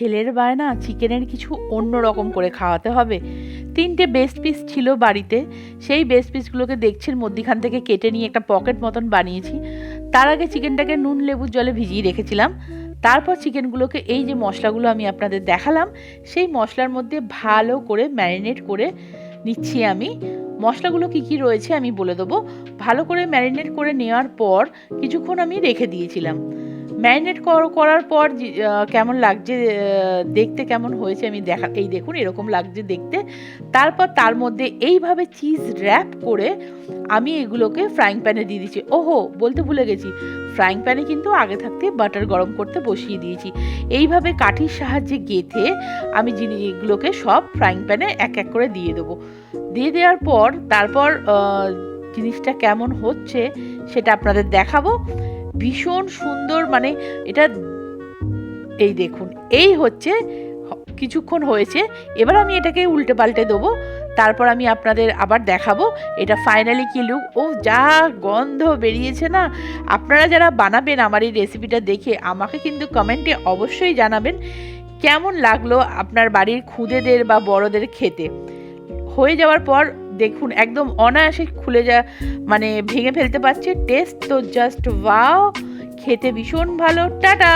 ছেলের বায়না চিকেনের কিছু অন্য রকম করে খাওয়াতে হবে। তিনটে বেস্ট পিস ছিল বাড়িতে। সেই বেস্ট পিসগুলোকে দেখছেন, মধ্যিখান থেকে কেটে নিয়ে একটা পকেট মতন বানিয়েছি। তার আগে চিকেনটাকে নুন লেবুর জলে ভিজিয়ে রেখেছিলাম। তারপর চিকেনগুলোকে এই যে মশলাগুলো আমি আপনাদের দেখালাম, সেই মশলার মধ্যে ভালো করে ম্যারিনেট করে নিচ্ছি আমি। মশলাগুলো কি কি রয়েছে আমি বলে দেবো। ভালো করে ম্যারিনেট করে নেওয়ার পর কিছুক্ষণ আমি রেখে দিয়েছিলাম। ম্যারিনেট করার পর কেমন লাগছে দেখতে কেমন হয়েছে আমি দেখা, এই দেখুন, এরকম লাগছে দেখতে। তারপর তার মধ্যে এইভাবে চিজ র্যাপ করে আমি এগুলোকে ফ্রাইং প্যানে দিয়ে দিচ্ছি ওহো, বলতে ভুলে গেছি। ফ্রাইং প্যানে কিন্তু আগে থাকতে বাটার গরম করতে বসিয়ে দিয়েছি। এইভাবে কাঠির সাহায্যে গেঁথে আমি জিনিসগুলোকে সব ফ্রাইং প্যানে এক এক করে দিয়ে দেবো। দিয়ে দেওয়ার পর, তারপর জিনিসটা কেমন হচ্ছে সেটা আপনাদের দেখাবো। ভীষণ সুন্দর মানে এটা এই দেখুন, এই হচ্ছে, কিছুক্ষণ হয়েছে, এবার আমি এটাকে উল্টে পাল্টে দেবো, তারপর আমি আপনাদের আবার দেখাবো, এটা ফাইনালি কি লুক ও যা গন্ধ বেরিয়েছে না, আপনারা যারা বানাবেন আমার এই রেসিপিটা দেখে, আমাকে কিন্তু কমেন্টে অবশ্যই জানাবেন, কেমন লাগল আপনার বাড়ির খুদেদের বা বড়দের খেতে? হয়ে যাওয়ার পর দেখুন, একদম অনায়াসে খুলে যা মানে ভেঙে ফেলতে পারছে। টেস্ট তো জাস্ট ওয়াও খেতে ভীষণ ভালো। টাটা!